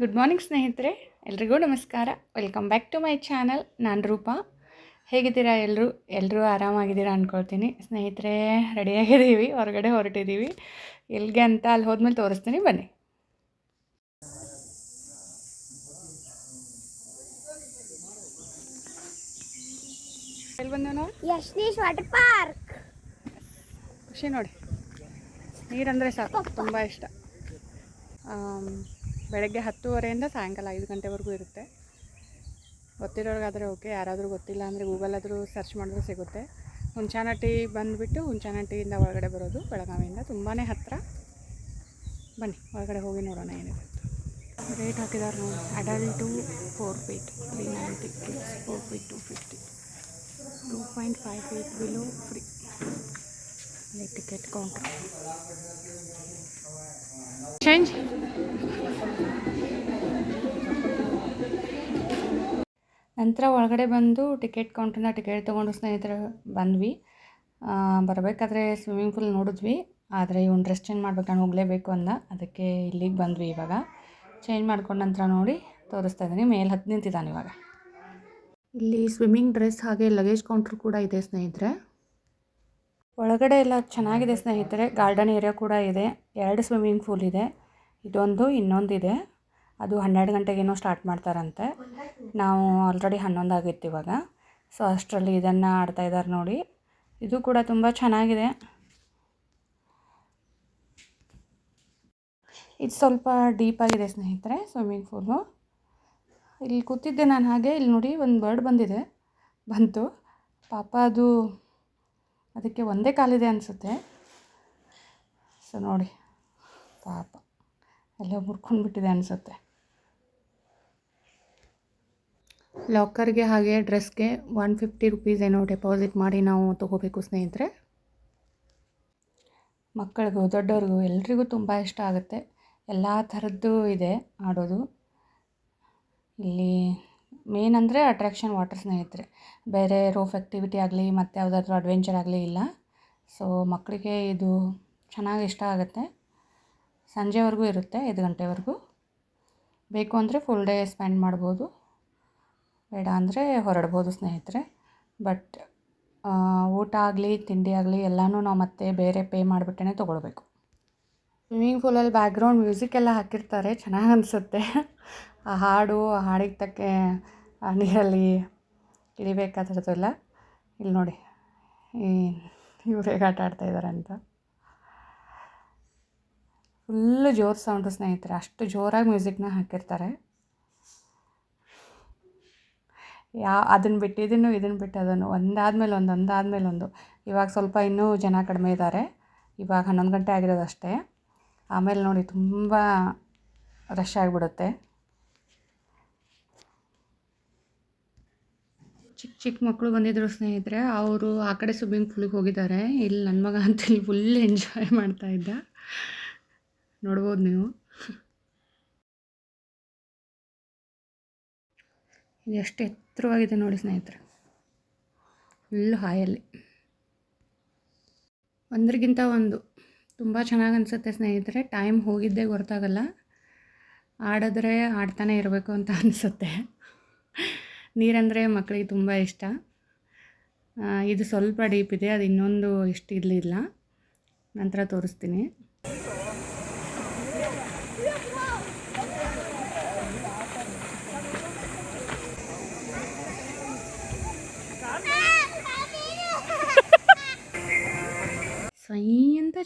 Good morning ಸ್ನೇಹಿತರೆ. ಎಲ್ರಿಗೂ ನಮಸ್ಕಾರ. Welcome back to my channel ನಾನು ರೂಪಾ. ಹೇಗಿದ್ದೀರಾ ಎಲ್ಲರೂ ಎಲ್ಲರೂ ಆರಾಮಾಗಿದ್ದೀರಾ ಅಂದ್ಕೊಳ್ತೀನಿ ಸ್ನೇಹಿತರೆ ರೆಡಿಯಾಗಿದ್ದೀವಿ ಹೊರಗಡೆ ಹೊರಟಿದ್ದೀವಿ. ಎಲ್ಲಿಗೆ ಅಂತ ಅಲ್ಲಿ ಹೋದ್ಮೇಲೆ ತೋರಿಸ್ತೀನಿ. ಬನ್ನಿ. ಎಲ್ಲಿ ವಾಟರ್ ಪಾರ್ಕ್ ಖುಷಿ ನೋಡಿ. ನೀರಂದರೆ ಸಾಕು. ತುಂಬ ಇಷ್ಟ. ಬೆಳಗ್ಗೆ ಹತ್ತುವರೆಯಿಂದ ಸಾಯಂಕಾಲ ಐದು ಗಂಟೆವರೆಗೂ ಇರುತ್ತೆ. ಗೊತ್ತಿರೋರ್ಗಾದರೆ ಓಕೆ, ಯಾರಾದರೂ ಗೊತ್ತಿಲ್ಲ ಅಂದರೆ ಗೂಗಲಾದರೂ ಸರ್ಚ್ ಮಾಡಿದ್ರೆ ಸಿಗುತ್ತೆ. ಹುಂಚಾನಟ್ಟಿ ಬಂದುಬಿಟ್ಟು ಹುಂಚಾನಟ್ಟಿಯಿಂದ ಒಳಗಡೆ ಬರೋದು ಬೆಳಗಾವಿಯಿಂದ. ತುಂಬಾ ಹತ್ತಿರ ಬನ್ನಿ, ಒಳಗಡೆ ಹೋಗಿ ನೋಡೋಣ ಏನಿದೆ ರೇಟ್ ಹಾಕಿದ್ದಾರೆ ನೋಡಿ. Adult four feet, three ninety kids four feet, two fifty. Two point five feet below free. ಅಲ್ಲಿ ಟಿಕೆಟ್ ಕೌಂಟರ್ ಚೇಂಜ್ ನಂತರ ಒಳಗಡೆ ಬಂದು ಟಿಕೆಟ್ ಕೌಂಟ್ರಿಂದ ಟಿಕೆಟ್ ತೊಗೊಂಡು ಸ್ನೇಹಿತರು ಬಂದ್ವಿ. ಆ, ಬರಬೇಕಾದ್ರೆ ಸ್ವಿಮ್ಮಿಂಗ್ ಪೂಲ್ ನೋಡಿದ್ವಿ. ಆದರೆ ಇವ್ನು ಡ್ರೆಸ್ ಚೇಂಜ್ ಮಾಡ್ಬೇಕು ನಾನು ಹೋಗಲೇಬೇಕು ಅಂದ. ಅದಕ್ಕೆ ಇಲ್ಲಿಗೆ ಬಂದ್ವಿ ಇವಾಗ. ಚೇಂಜ್ ಮಾಡ್ಕೊಂಡ ನಂತರ ನೋಡಿ ತೋರಿಸ್ತಾ ಇದ್ದೀನಿ. ಮೇಲೆ ಹತ್ತು ನಿಂತಿದ್ದಾನೆ ಇವಾಗ. ಇಲ್ಲಿ ಸ್ವಿಮ್ಮಿಂಗ್ ಡ್ರೆಸ್ ಹಾಗೆ ಲಗೇಜ್ ಕೌಂಟ್ರ್ ಕೂಡ ಇದೆ ಸ್ನೇಹಿತರೆ. ಒಳಗಡೆ ಎಲ್ಲ ಚೆನ್ನಾಗಿದೆ ಸ್ನೇಹಿತರೆ. ಗಾರ್ಡನ್ ಏರಿಯಾ ಕೂಡ ಇದೆ. ಎರಡು ಸ್ವಿಮ್ಮಿಂಗ್ ಫೂಲ್ ಇದೆ. ಇದೊಂದು ಇನ್ನೊಂದಿದೆ. ಅದು ಹನ್ನೆರಡು ಗಂಟೆಗೇನೋ ಸ್ಟಾರ್ಟ್ ಮಾಡ್ತಾರಂತೆ. ನಾವು ಆಲ್ರೆಡಿ ಹನ್ನೊಂದು ಆಗಿತ್ತು ಇವಾಗ. ಸೊ ಅಷ್ಟರಲ್ಲಿ ಇದನ್ನು ಆಡ್ತಾ ಇದ್ದಾರೆ ನೋಡಿ. ಇದು ಕೂಡ ತುಂಬ ಚೆನ್ನಾಗಿದೆ. ಇದು ಸ್ವಲ್ಪ ಡೀಪಾಗಿದೆ ಸ್ನೇಹಿತರೆ ಸ್ವಿಮ್ಮಿಂಗ್ ಫೂಲು ಇಲ್ಲಿ ಕೂತಿದ್ದೆ ನಾನು ಹಾಗೆ. ಇಲ್ಲಿ ನೋಡಿ ಒಂದು ಬರ್ಡ್ ಬಂದಿದೆ. ಬಂತು. ಪಾಪ ಅದು ಅದಕ್ಕೆ ಒಂದೇ ಕಾಲಿದೆ ಅನಿಸುತ್ತೆ. ಸೊ ನೋಡಿ. ಪಾಪ. ಎಲ್ಲ ಹುರ್ಕೊಂಡ್ಬಿಟ್ಟಿದೆ ಅನಿಸುತ್ತೆ. ಲಾಕರ್ಗೆ ಹಾಗೆ ಡ್ರೆಸ್ಗೆ ಒನ್ ಫಿಫ್ಟಿ ರುಪೀಸ್ ಏನೋ ಡೆಪಾಸಿಟ್ ಮಾಡಿ ನಾವು ತೊಗೋಬೇಕು ಸ್ನೇಹಿತರೆ. ಮಕ್ಕಳಿಗೂ ದೊಡ್ಡವ್ರಿಗೂ ಎಲ್ರಿಗೂ ತುಂಬ ಇಷ್ಟ ಆಗುತ್ತೆ. ಎಲ್ಲ ಥರದ್ದು ಇದೆ ಆಡೋದು. ಇಲ್ಲಿ ಮೇನ್ ಅಂದರೆ ಅಟ್ರಾಕ್ಷನ್ ವಾಟರ್ ಸ್ನೇಹಿತರೆ. ಬೇರೆ ರೋಫ್ ಆ್ಯಕ್ಟಿವಿಟಿ ಆಗಲಿ ಮತ್ತು ಯಾವುದಾದ್ರೂ ಅಡ್ವೆಂಚರ್ ಆಗಲಿ ಇಲ್ಲ. ಸೊ ಮಕ್ಕಳಿಗೆ ಇದು ಚೆನ್ನಾಗಿ ಇಷ್ಟ ಆಗುತ್ತೆ. ಸಂಜೆವರೆಗೂ ಇರುತ್ತೆ, ಐದು ಗಂಟೆವರೆಗೂ. ಬೇಕು ಅಂದರೆ ಫುಲ್ ಡೇ ಸ್ಪೆಂಡ್ ಮಾಡ್ಬೋದು. ಬೇಡ ಅಂದರೆ ಹೊರಡ್ಬೋದು ಸ್ನೇಹಿತರೆ. ಬಟ್ ಊಟ ಆಗಲಿ, ತಿಂಡಿ ಆಗಲಿ ಎಲ್ಲನೂ ನಾವು ಮತ್ತೆ ಬೇರೆ ಪೇ ಮಾಡಿಬಿಟ್ಟೇ ತೊಗೊಳ್ಬೇಕು. ಸ್ವಿಮ್ಮಿಂಗ್ ಪೂಲಲ್ಲಿ ಬ್ಯಾಕ್ಗ್ರೌಂಡ್ ಮ್ಯೂಸಿಕ್ ಎಲ್ಲ ಹಾಕಿರ್ತಾರೆ, ಚೆನ್ನಾಗಿ ಅನಿಸುತ್ತೆ. ಆ ಹಾಡು, ಆ ಹಾಡಿಗೆ ತಕ್ಕೆ ನೀರಲ್ಲಿ ಇಳಿಬೇಕಾದ್ರದ್ದೆಲ್ಲ ಇಲ್ಲಿ. ನೋಡಿ, ಈ, ಇವ್ರು ಹೇಗೆ ಆಟ ಆಡ್ತಾ ಇದ್ದಾರೆ ಅಂತ. ಫುಲ್ಲು ಜೋರು ಸೌಂಡು ಸ್ನೇಹಿತರೆ, ಅಷ್ಟು ಜೋರಾಗಿ ಮ್ಯೂಸಿಕ್ನ ಹಾಕಿರ್ತಾರೆ. ಯಾ ಅದನ್ನು ಬಿಟ್ಟು ಇದನ್ನು ಇದನ್ನು ಬಿಟ್ಟು ಅದನ್ನು, ಒಂದಾದ್ಮೇಲೆ ಒಂದು ಒಂದಾದ್ಮೇಲೆ ಒಂದು. ಇವಾಗ ಸ್ವಲ್ಪ ಇನ್ನೂ ಜನ ಕಡಿಮೆ ಇದ್ದಾರೆ ಇವಾಗ ಹನ್ನೊಂದು ಗಂಟೆ ಆಗಿರೋದಷ್ಟೇ. ಆಮೇಲೆ ನೋಡಿ, ತುಂಬ ರಶ್ ಆಗಿಬಿಡುತ್ತೆ. ಚಿಕ್ಕ ಚಿಕ್ಕ ಮಕ್ಕಳು ಬಂದಿದ್ದರು ಸ್ನೇಹಿತರೆ, ಅವರು ಆ ಕಡೆ ಸ್ವಿಮ್ಮಿಂಗ್ ಪೂಲಿಗೆ ಹೋಗಿದ್ದಾರೆ. ಇಲ್ಲಿ ನನ್ನ ಮಗ ಅಂತ ಇಲ್ಲಿ ಫುಲ್ ಎಂಜಾಯ್ ಮಾಡ್ತಾ ಇದ್ದ. ನೋಡ್ಬೋದು ನೀವು. ಇದು ಎಷ್ಟು ಎತ್ತರವಾಗಿದೆ ನೋಡಿ ಸ್ನೇಹಿತರೆ. ಫುಲ್ಲು ಹಾಯಲ್ಲಿ ಒಂದ್ರಿಗಿಂತ ಒಂದು. ತುಂಬ ಚೆನ್ನಾಗಿ ಅನಿಸುತ್ತೆ ಸ್ನೇಹಿತರೆ. ಟೈಮ್ ಹೋಗಿದ್ದೇ ಗೊತ್ತಾಗಲ್ಲ. ಆಡಿದ್ರೆ ಆಡ್ತಾನೆ ಇರಬೇಕು ಅಂತ ಅನಿಸುತ್ತೆ. ನೀರಂದರೆ ಮಕ್ಕಳಿಗೆ ತುಂಬ ಇಷ್ಟ. ಇದು ಸ್ವಲ್ಪ ಡೀಪ್ ಇದೆ, ಅದು ಇನ್ನೊಂದು ಇಷ್ಟು ಇರಲಿಲ್ಲ. ನಂತರ ತೋರಿಸ್ತೀನಿ.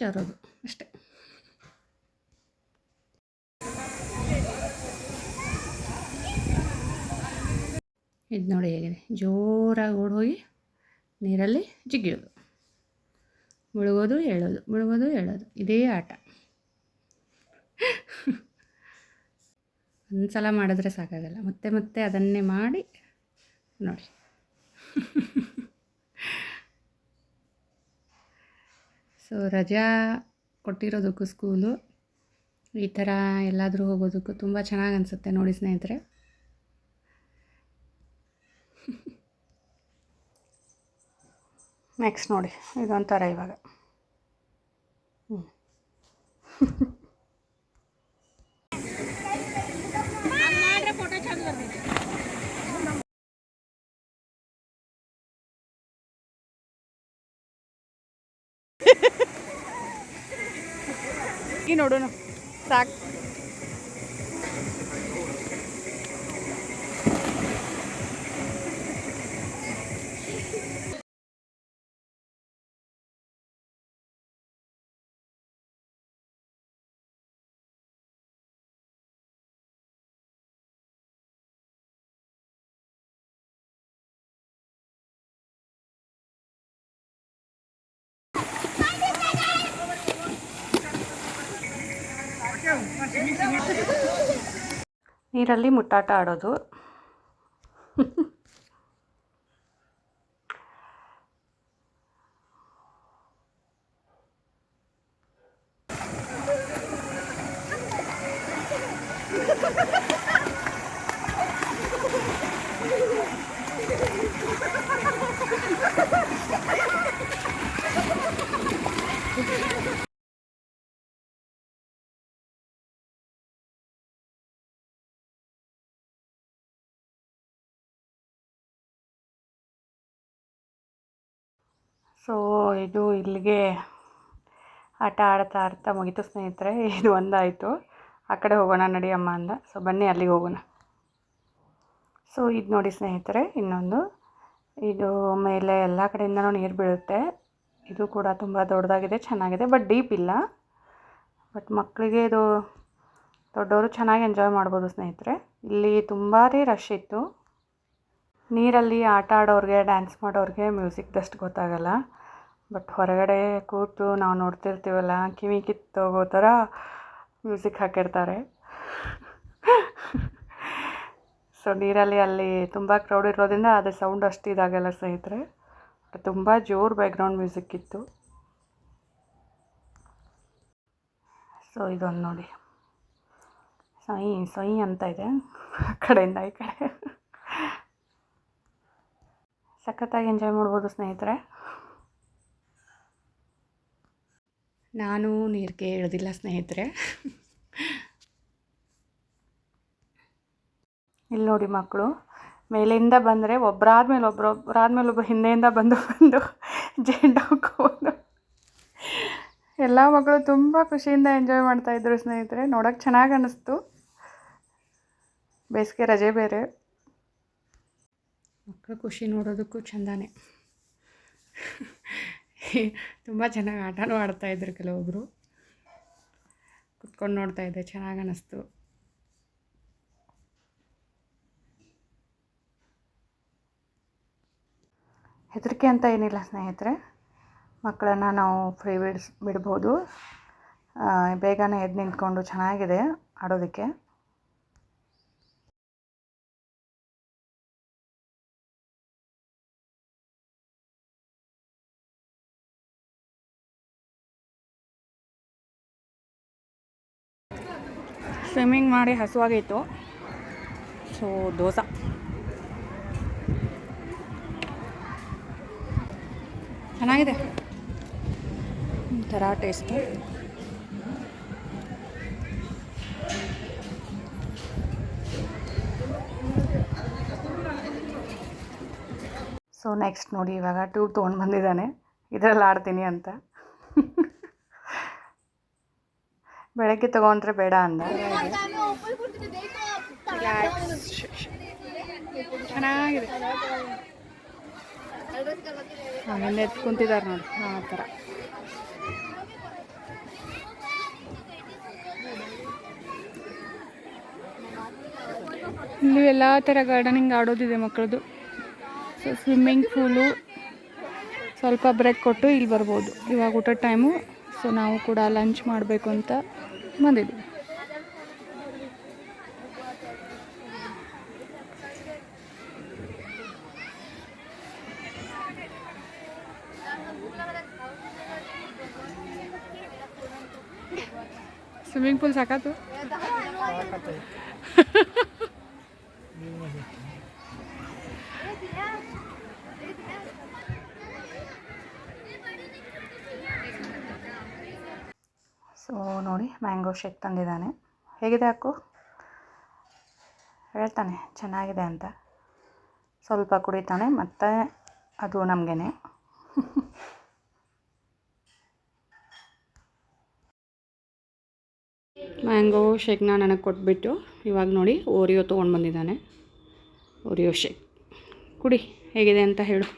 ಜಾರೋದು ಅಷ್ಟೆ. ಇದು ನೋಡಿ ಹೇಗಿದೆ. ಜೋರಾಗಿ ಓಡಿ ಹೋಗಿ ನೀರಲ್ಲಿ ಜಿಗಿಯೋದು. ಮುಳುಗೋದು ಹೇಳೋದು ಮುಳುಗೋದು ಹೇಳೋದು ಇದೇ ಆಟ. ಒಂದು ಸಲ ಮಾಡಿದ್ರೆ ಸಾಕಾಗಲ್ಲ. ಮತ್ತೆ ಮತ್ತೆ ಅದನ್ನೇ ಮಾಡಿ ನೋಡಿ. ಸೊ ರಜಾ ಕೊಟ್ಟಿರೋದಕ್ಕೂ ಸ್ಕೂಲು. ಈ ಥರ ಎಲ್ಲಾದರೂ ಹೋಗೋದಕ್ಕೂ ತುಂಬ ಚೆನ್ನಾಗಿ ಅನಿಸುತ್ತೆ ನೋಡಿ ಸ್ನೇಹಿತರೆ. ನೆಕ್ಸ್ಟ್ ನೋಡಿ, ಇದೊಂಥರ ಇವಾಗ. ಹ್ಞೂ ನೋಡೋಣ. ಸಾಕು. ನೀರಲ್ಲಿ ಮುಟ್ಟಾಟ ಆಡೋದು. ಸೊ, ಇದು ಇಲ್ಲಿಗೆ ಆಟ ಆಡ್ತಾ ಆಡ್ತಾ ಮುಗಿತು ಸ್ನೇಹಿತರೆ. ಇದು ಒಂದಾಯಿತು. ಆ ಕಡೆ ಹೋಗೋಣ ನಡಿ ಅಮ್ಮ ಅಂದ. ಸೊ, ಬನ್ನಿ ಅಲ್ಲಿಗೆ ಹೋಗೋಣ. ಸೊ, ಇದು ನೋಡಿ ಸ್ನೇಹಿತರೆ, ಇನ್ನೊಂದು. ಇದು ಮೇಲೆ ಎಲ್ಲ ಕಡೆಯಿಂದನೂ ನೀರು ಬೀಳುತ್ತೆ. ಇದು ಕೂಡ ತುಂಬ ದೊಡ್ಡದಾಗಿದೆ, ಚೆನ್ನಾಗಿದೆ, ಬಟ್ ಡೀಪ್ ಇಲ್ಲ. ಬಟ್ ಮಕ್ಕಳಿಗೆ ಇದು ದೊಡ್ಡವರು ಚೆನ್ನಾಗಿ ಎಂಜಾಯ್ ಮಾಡ್ಬೋದು ಸ್ನೇಹಿತರೆ. ಇಲ್ಲಿ ತುಂಬಾ ರಶ್ ಇತ್ತು. ನೀರಲ್ಲಿ ಆಟ ಆಡೋರಿಗೆ, ಡ್ಯಾನ್ಸ್ ಮಾಡೋರಿಗೆ ಮ್ಯೂಸಿಕ್ದಷ್ಟು ಗೊತ್ತಾಗಲ್ಲ. ಬಟ್ ಹೊರಗಡೆ ಕೂತು ನಾವು ನೋಡ್ತಿರ್ತೀವಲ್ಲ, ಕಿವಿ ಕಿತ್ತೋಗೋ ಥರ ಮ್ಯೂಸಿಕ್ ಹಾಕಿರ್ತಾರೆ. ಸೊ ನೀರಲ್ಲಿ ಅಲ್ಲಿ ತುಂಬ ಕ್ರೌಡ್ ಇರೋದ್ರಿಂದ ಅದೇ ಸೌಂಡ್ ಅಷ್ಟು ಇದಾಗಲ್ಲ ಸ್ನೇಹಿತರೆ. ತುಂಬ ಜೋರು ಬ್ಯಾಕ್ಗ್ರೌಂಡ್ ಮ್ಯೂಸಿಕ್ ಇತ್ತು. ಸೊ ಇದೊಂದು ನೋಡಿ. ಸೊಯ್ ಸೊಯ್ ಅಂತ ಇದೆ ಆ ಕಡೆಯಿಂದ ಈ ಕಡೆ. ಸಖತ್ತಾಗಿ ಎಂಜಾಯ್ ಮಾಡ್ಬೋದು ಸ್ನೇಹಿತರೆ. ನಾನು ನೀರಿಗೆ ಇಳಿದಿಲ್ಲ ಸ್ನೇಹಿತರೆ. ಇಲ್ಲಿ ನೋಡಿ ಮಕ್ಕಳು, ಮೇಲಿಂದ ಬಂದರೆ ಒಬ್ಬರಾದ್ಮೇಲೆ ಒಬ್ರು ಒಬ್ಬರಾದ್ಮೇಲೆ ಒಬ್ಬರು ಹಿಂದೆಯಿಂದ ಬಂದು ಬಂದು ಜೆಂಡು ಹಾಕೋದು. ಎಲ್ಲ ಮಕ್ಕಳು ತುಂಬ ಖುಷಿಯಿಂದ ಎಂಜಾಯ್ ಮಾಡ್ತಾಯಿದ್ರು ಸ್ನೇಹಿತರೆ. ನೋಡೋಕೆ ಚೆನ್ನಾಗಿ ಅನ್ನಿಸ್ತು ಬೇಸಿಗೆ ರಜೆ ಬೇರೆ. ಮಕ್ಕಳು ಖುಷಿ ನೋಡೋದಕ್ಕೂ ಚಂದಾನೆ. ತುಂಬ ಚೆನ್ನಾಗಿ ಆಟನೂ ಆಡ್ತಾಯಿದ್ರು ಕೆಲವೊಬ್ಬರು ಕುತ್ಕೊಂಡು ನೋಡ್ತಾ ಇದ್ದೆ, ಚೆನ್ನಾಗಿ ಅನ್ನಿಸ್ತು ಹೆದರಿಕೆ ಅಂತ ಏನಿಲ್ಲ ಸ್ನೇಹಿತರೆ. ಮಕ್ಕಳನ್ನು ನಾವು ಫ್ರೀ ಬಿಡ್ಸ್, ಬಿಡ್ಬೋದು. ಬೇಗನೆ ಎದ್ದು ನಿಂತ್ಕೊಂಡು ಚೆನ್ನಾಗಿದೆ ಆಡೋದಕ್ಕೆ. ಸ್ವಿಮ್ಮಿಂಗ್ ಮಾಡಿ ಹಸುವಾಗಿತ್ತು ಸೊ ದೋಸೆ. ಚೆನ್ನಾಗಿದೆ. ಒಂಥರ ಟೇಸ್ಟು ಸೊ ನೆಕ್ಸ್ಟ್ ನೋಡಿ ಇವಾಗ ಟ್ಯೂಬ್ ತೊಗೊಂಡು ಬಂದಿದ್ದಾನೆ. ಇದರಲ್ಲಿ ಆಡ್ತೀನಿ ಅಂತ. ಬೆಳಗ್ಗೆ ತಗೊಂಡ್ರೆ ಬೇಡ ಅಂದ. ಚೆನ್ನಾಗಿದೆ. ಆಮೇಲೆ ಎತ್ ಕುಂತಿದ್ದಾರೆ ನೋಡಿ. ಆ ಥರ. ಇಲ್ಲಿ ಎಲ್ಲ ಥರ ಗಾರ್ಡನಿಂಗ್ ಆಡೋದಿದೆ ಮಕ್ಕಳದು ಸೊ ಸ್ವಿಮ್ಮಿಂಗ್ ಪೂಲು ಸ್ವಲ್ಪ ಬ್ರೇಕ್ ಕೊಟ್ಟು ಇಲ್ಲಿ ಬರ್ಬೋದು. ಇವಾಗ ಊಟದ ಟೈಮು ಸೊ ನಾವು ಕೂಡ ಲಂಚ್ ಮಾಡಬೇಕು ಅಂತ ಬಂದಿದ್ದೀವಿ ಸ್ವಿಮ್ಮಿಂಗ್ ಪೂಲ್ ಸಾಕಾತು ಸೊ ನೋಡಿ ಮ್ಯಾಂಗೋ ಶೇಕ್ ತಂದಿದ್ದಾನೆ. ಹೇಗಿದೆ ಅಕ್ಕು? ಹೇಳ್ತಾನೆ, ಚೆನ್ನಾಗಿದೆ ಅಂತ. ಸ್ವಲ್ಪ ಕುಡಿತಾನೆ, ಮತ್ತೆ ಅದು ನಮಗೇನೆ. ಮ್ಯಾಂಗೋ ಶೇಕ್ನ ನನಗೆ ಕೊಟ್ಬಿಟ್ಟು ಇವಾಗ ನೋಡಿ ಓರಿಯೋ ತೊಗೊಂಡು ಬಂದಿದ್ದಾನೆ. ಓರಿಯೋ ಶೇಕ್ ಕುಡಿ, ಹೇಗಿದೆ ಅಂತ ಹೇಳು.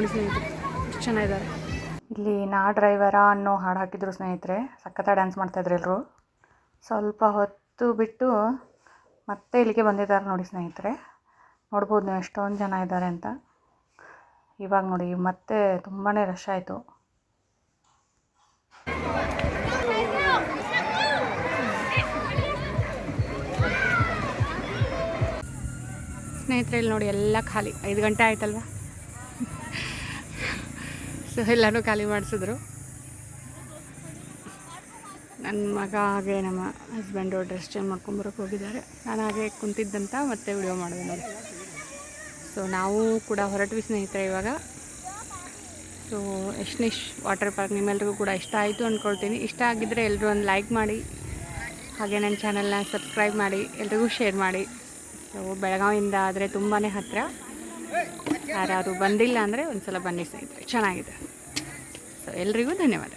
ನೋಡಿ ಸ್ನೇಹಿತರೆ ಎಷ್ಟು ಚೆನ್ನಾಗಿದ್ದಾರೆ. ಇಲ್ಲಿ ನಾ ಡ್ರೈವರ ಅನ್ನೋ ಹಾಡು ಹಾಕಿದ್ರು ಸ್ನೇಹಿತರೆ ಸಖತ್ತ ಡ್ಯಾನ್ಸ್ ಮಾಡ್ತಾಯಿದ್ರು ಎಲ್ಲರೂ ಸ್ವಲ್ಪ ಹೊತ್ತು ಬಿಟ್ಟು ಮತ್ತೆ ಇಲ್ಲಿಗೆ ಬಂದಿದ್ದಾರೆ ನೋಡಿ ಸ್ನೇಹಿತರೆ. ನೋಡ್ಬೋದು ನೀವು ಎಷ್ಟೊಂದು ಜನ ಇದ್ದಾರೆ ಅಂತ. ಇವಾಗ ನೋಡಿ ಮತ್ತೆ ತುಂಬಾ ರಶ್ ಆಯಿತು. ಸ್ನೇಹಿತರೆ ಇಲ್ಲಿ ನೋಡಿ ಎಲ್ಲ ಖಾಲಿ. ಐದು ಗಂಟೆ ಆಯ್ತಲ್ವ? ಸೊ ಎಲ್ಲನೂ ಖಾಲಿ ಮಾಡಿಸಿದ್ರು. ನನ್ನ ಮಗ ಹಾಗೆ ನಮ್ಮ ಹಸ್ಬೆಂಡು ಡ್ರೆಸ್ ಚೇಂಜ್ ಮಾಡ್ಕೊಂಬರೋಕೆ ಹೋಗಿದ್ದಾರೆ. ನಾನು ಹಾಗೆ ಕುಂತಿದ್ದಂತ ಮತ್ತೆ ವಿಡಿಯೋ ಮಾಡಿದೆ ನೋಡಿ. ಸೊ ನಾವು ಕೂಡ ಹೊರಟ್ವಿ ಸ್ನೇಹಿತರೆ ಇವಾಗ. ಸೊ ಎಷ್ಟನಿಶ್ ವಾಟರ್ ಪಾರ್ಕ್ ನಿಮ್ಮೆಲ್ರಿಗೂ ಕೂಡ ಇಷ್ಟ ಆಯಿತು ಅಂದ್ಕೊಳ್ತೀನಿ ಇಷ್ಟ ಆಗಿದ್ದರೆ ಎಲ್ಲರೂ ಒಂದು ಲೈಕ್ ಮಾಡಿ. ಹಾಗೆ ನನ್ನ ಚಾನಲ್ನ ಸಬ್ಸ್ಕ್ರೈಬ್ ಮಾಡಿ. ಎಲ್ರಿಗೂ ಶೇರ್ ಮಾಡಿ. ಸೊ ಬೆಳಗಾವಿಯಿಂದ ಆದರೆ ತುಂಬಾ ಹತ್ತಿರ ಯಾರು ಬಂದಿಲ್ಲ ಅಂದರೆ ಒಂದು ಸಲ ಬನ್ನಿ ಸ್ನೇಹಿತರೆ. ಚೆನ್ನಾಗಿದೆ. ಸೊ ಎಲ್ರಿಗೂ ಧನ್ಯವಾದ.